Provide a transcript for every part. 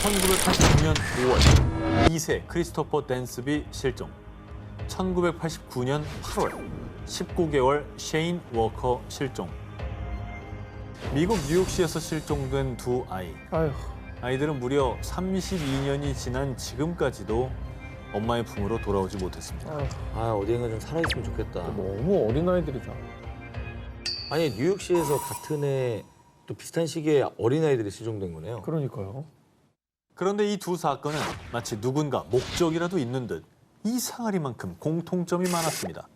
1989년 5월 2세 크리스토퍼 댄스비 실종. 1989년 8월 19개월 셰인 워커 실종. 미국 뉴욕시에서 실종된 두 아이. 아휴, 아이들은 무려 32년이 지난 지금까지도 엄마의 품으로 돌아오지 못했습니다. 아휴, 아 어디인가 좀 살아있으면 좋겠다. 너무 어린 아이들이다. 아니 뉴욕시에서 같은 해 또 비슷한 시기에 어린 아이들이 실종된 거네요. 그러니까요. 그런데 이 두 사건은 마치 누군가 목적이라도 있는 듯 이상하리만큼 공통점이 많았습니다.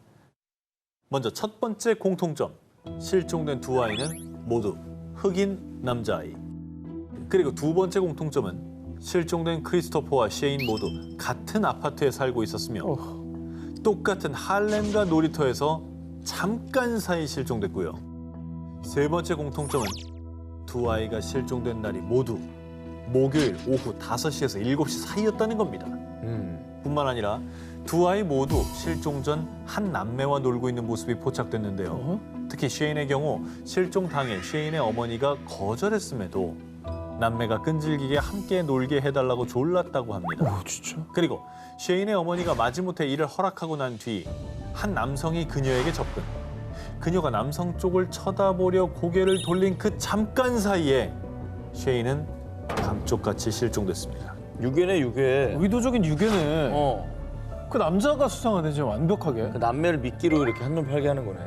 먼저 첫 번째 공통점. 실종된 두 아이는 모두 흑인 남자아이. 그리고 두 번째 공통점은 실종된 크리스토퍼와 셰인 모두 같은 아파트에 살고 있었으며 어, 똑같은 할렘과 놀이터에서 잠깐 사이 실종됐고요. 세 번째 공통점은 두 아이가 실종된 날이 모두 목요일 오후 5시에서 7시 사이였다는 겁니다. 음. 뿐만 아니라 두 아이 모두 실종 전 한 남매와 놀고 있는 모습이 포착됐는데요. 어? 특히 쉐인의 경우 실종 당일 쉐인의 어머니가 거절했음에도 남매가 끈질기게 함께 놀게 해달라고 졸랐다고 합니다. 오, 진짜? 그리고 쉐인의 어머니가 마지못해 이를 허락하고 난 뒤 한 남성이 그녀에게 접근. 그녀가 남성 쪽을 쳐다보려 고개를 돌린 그 잠깐 사이에 쉐인은 감쪽같이 실종됐습니다. 유괴네 유괴. 의도적인 유괴네. 어. 그 남자가 수상하네, 지금 완벽하게. 그 남매를 미끼로 이렇게 한눈 팔게 하는 거네.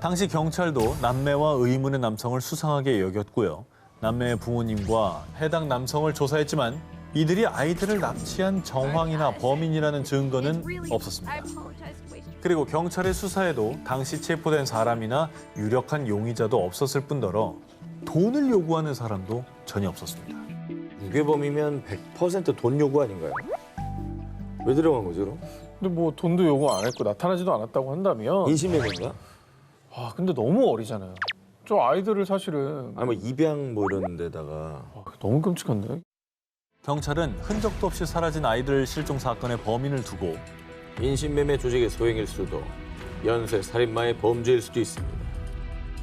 당시 경찰도 남매와 의문의 남성을 수상하게 여겼고요. 남매의 부모님과 해당 남성을 조사했지만 이들이 아이들을 납치한 정황이나 범인이라는 증거는 없었습니다. 그리고 경찰의 수사에도 당시 체포된 사람이나 유력한 용의자도 없었을 뿐더러 돈을 요구하는 사람도 전혀 없었습니다. 유괴범이면 100%돈 요구 아닌가요? 왜 들어간 거죠 그럼? 근데 뭐 돈도 요구 안 했고 나타나지도 않았다고 한다면. 인신매매인가? 아, 근데 너무 어리잖아요. 저 아이들을 사실은. 아니 뭐 입양 뭐 이런 데다가 아, 너무 끔찍한데? 경찰은 흔적도 없이 사라진 아이들 실종 사건의 범인을 두고 인신매매 조직의 소행일 수도 연쇄 살인마의 범죄일 수도 있습니다.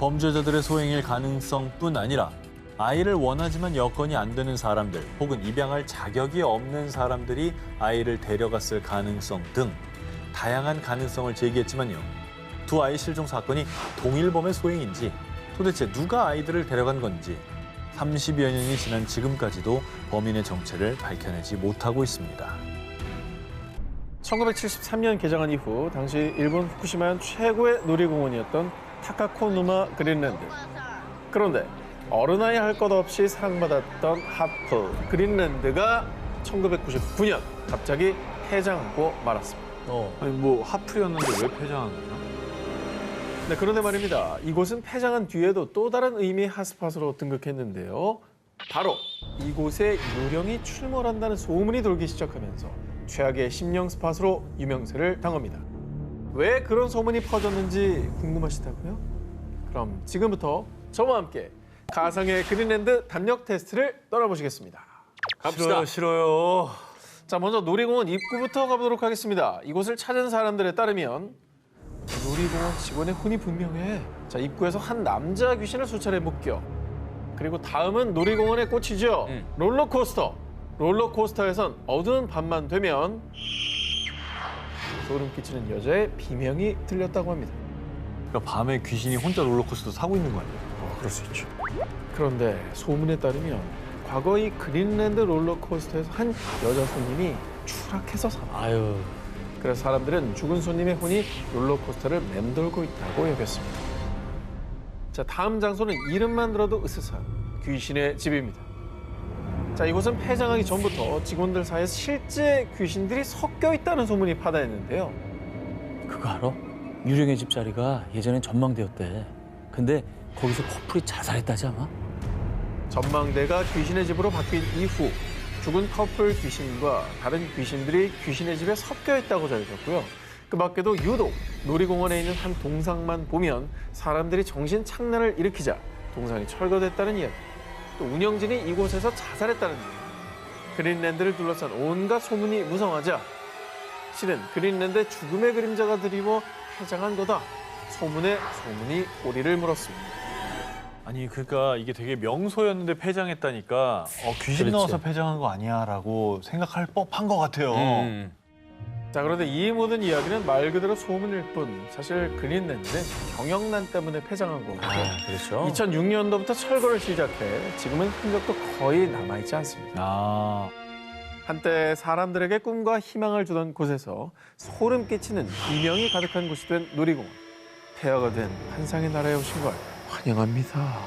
범죄자들의 소행일 가능성뿐 아니라 아이를 원하지만 여건이 안 되는 사람들 혹은 입양할 자격이 없는 사람들이 아이를 데려갔을 가능성 등 다양한 가능성을 제기했지만요. 두 아이 실종 사건이 동일범의 소행인지 도대체 누가 아이들을 데려간 건지 30여 년이 지난 지금까지도 범인의 정체를 밝혀내지 못하고 있습니다. 1973년 개장한 이후 당시 일본 후쿠시마현 최고의 놀이공원이었던 타카코누마 그린랜드. 그런데 어른아이 할 것 없이 사랑받았던 하프 그린랜드가 1999년 갑자기 폐장하고 말았습니다. 아니 뭐 하플이었는데 왜 폐장한 거죠? 네, 그런데 말입니다. 이곳은 폐장한 뒤에도 또 다른 의미의 핫스팟으로 등극했는데요. 바로 이곳에 유령이 출몰한다는 소문이 돌기 시작하면서 최악의 심령 스팟으로 유명세를 당합니다. 왜 그런 소문이 퍼졌는지 궁금하시다고요? 그럼 지금부터 저와 함께 가상의 그린랜드 담력 테스트를 떠나보시겠습니다. 갑시다. 싫어요, 싫어요. 자, 먼저 놀이공원 입구부터 가보도록 하겠습니다. 이곳을 찾은 사람들에 따르면 놀이공원 직원의 혼이 분명해. 자, 입구에서 한 남자 귀신을 수차례 목격. 그리고 다음은 놀이공원의 꽃이죠. 음. 롤러코스터. 롤러코스터에선 어두운 밤만 되면 소름 끼치는 여자의 비명이 들렸다고 합니다. 그러니까 밤에 귀신이 혼자 롤러코스터 타고 있는 거 아니에요? 그럴 수 있죠. 그런데 소문에 따르면 과거 이 그린랜드 롤러코스터에서 한 여자 손님이 추락해서 사망. 아유 그래서 사람들은 죽은 손님의 혼이 롤러코스터를 맴돌고 있다고 여겼습니다. 자, 다음 장소는 이름만 들어도 으스스한 귀신의 집입니다. 자, 이곳은 폐장하기 전부터 직원들 사이에서 실제 귀신들이 섞여 있다는 소문이 파다했는데요. 그거 알아? 유령의 집 자리가 예전엔 전망대였대. 근데 거기서 커플이 자살했다지 아마? 전망대가 귀신의 집으로 바뀐 이후 죽은 커플 귀신과 다른 귀신들이 귀신의 집에 섞여 있다고 전해졌고요. 그 밖에도 유독 놀이공원에 있는 한 동상만 보면 사람들이 정신 착란을 일으키자 동상이 철거됐다는 이야기. 또 운영진이 이곳에서 자살했다는 이야기. 그린랜드를 둘러싼 온갖 소문이 무성하자 실은 그린랜드의 죽음의 그림자가 드리워 해장한 거다. 소문에 소문이 꼬리를 물었습니다. 아니 그러니까 이게 되게 명소였는데 폐장했다니까 어, 귀신 그렇지. 넣어서 폐장한 거 아니야라고 생각할 법한 것 같아요. 음. 자 그런데 이 모든 이야기는 말 그대로 소문일 뿐 사실 그린랜드는 경영난 때문에 폐장한 거고 아, 그렇죠. 2006년도부터 철거를 시작해 지금은 흔적도 거의 남아있지 않습니다. 아 한때 사람들에게 꿈과 희망을 주던 곳에서 소름 끼치는 비명이 가득한 곳이 된 놀이공원. 폐허가 된 환상의 나라에 오신 걸 환영합니다.